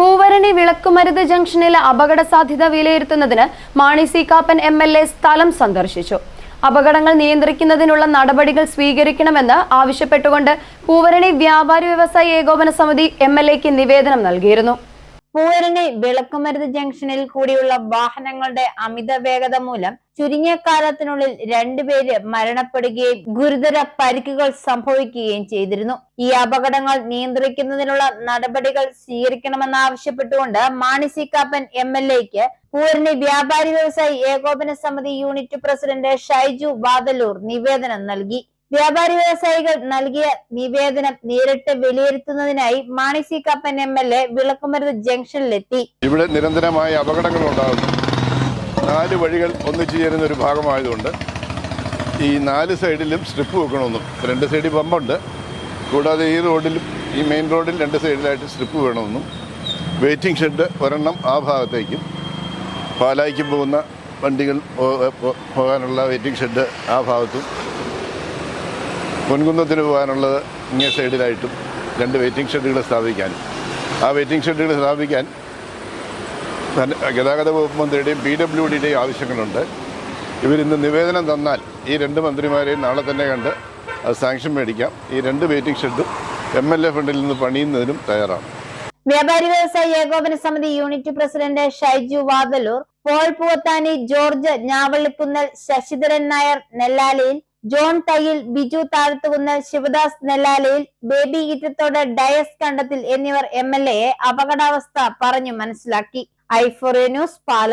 പൂവരണി വിളക്കുമരുത് ജംഗ്ഷനിലെ അപകട സാധ്യത വിലയിരുത്തുന്നതിന് Mani C Kappan M L A സ്ഥലം സന്ദർശിച്ചു. അപകടങ്ങൾ നിയന്ത്രിക്കുന്നതിനുള്ള നടപടികൾ സ്വീകരിക്കണമെന്ന് ആവശ്യപ്പെട്ടുകൊണ്ട് പൂവരണി വ്യാപാരി വ്യവസായ ഏകോപന സമിതി എം എൽ എക്ക് നിവേദനം നൽകിയിരുന്നു. പൂവരണി വിളക്കുമരുത് ജംഗ്ഷനിൽ കൂടിയുള്ള വാഹനങ്ങളുടെ അമിത വേഗത മൂലം ചുരുങ്ങിയ കാലത്തിനുള്ളിൽ രണ്ടുപേര് മരണപ്പെടുകയും ഗുരുതര പരിക്കുകൾ സംഭവിക്കുകയും ചെയ്തിരുന്നു. ഈ അപകടങ്ങൾ നിയന്ത്രിക്കുന്നതിനുള്ള നടപടികൾ സ്വീകരിക്കണമെന്നാവശ്യപ്പെട്ടുകൊണ്ട് മാണിസി കാപ്പൻ എം എൽ എക്ക് പൂരണി വ്യാപാരി വ്യവസായി ഏകോപന സമിതി യൂണിറ്റ് പ്രസിഡന്റ് ഷൈജു വാതലൂർ നിവേദനം നൽകി. വ്യാപാരി വ്യവസായികൾ നൽകിയ നിവേദനം നേരിട്ട് വിലയിരുത്തുന്നതിനായി Mani C Kappan M L A Vilakkumaruthu ജംഗ്ഷനിലെത്തി. ഇവിടെ നിരന്തരമായ അപകടങ്ങൾ ഉണ്ടാകുന്നു. നാല് വഴികൾ ഒന്നിച്ചു ചേരുന്ന ഒരു ഭാഗമായതുകൊണ്ട് ഈ നാല് സൈഡിലും സ്ട്രിപ്പ് വെക്കണമെന്നും രണ്ട് സൈഡിൽ പമ്പുണ്ട് കൂടാതെ ഈ റോഡിലും ഈ മെയിൻ റോഡിൽ രണ്ട് സൈഡിലായിട്ട് സ്ട്രിപ്പ് വേണമെന്നും വെയിറ്റിംഗ് ഷെഡ് ഒരെണ്ണം ആ ഭാഗത്തേക്കും പാലായിക്കും പോകുന്ന വണ്ടികൾ പോകാനുള്ള വെയിറ്റിംഗ് ഷെഡ് ആ ഭാഗത്തും പൊൻകുന്നത്തിന് പോകാനുള്ളത് ഇങ്ങേ സൈഡിലായിട്ടും രണ്ട് വെയിറ്റിംഗ് ഷെഡുകൾ സ്ഥാപിക്കാനും. ആ വെയിറ്റിംഗ് ഷെഡുകൾ സ്ഥാപിക്കാൻ ഗതാഗത വകുപ്പ് മന്ത്രിയുടെയും പി ഡബ്ല്യു ഡിയുടെയും ആവശ്യങ്ങളുണ്ട്. ഇവരിന്ന് നിവേദനം തന്നാൽ ഈ രണ്ട് മന്ത്രിമാരെയും നാളെ തന്നെ കണ്ട് അത് സാങ്ഷൻ മേടിക്കാം. ഈ രണ്ട് വെയിറ്റിംഗ് ഷെഡും എം എൽ എ ഫണ്ടിൽ നിന്ന് പണിയുന്നതിനും തയ്യാറാണ്. വ്യാപാരി വ്യവസായി ഏകോപന സമിതി unit president Shaiju Vathalloor Paul Poovathani George Njavallikunnel Sasidharan Nair Nellalayil John Thayyil Biju Thazhthukunnu Sivadas Nellalayil Baby Eettathodu Dias Kandathil എന്നിവർ എം എൽ എയെ അപകടാവസ്ഥ പറഞ്ഞു മനസ്സിലാക്കി. ഐഫോറിയ ന്യൂസ് പാല.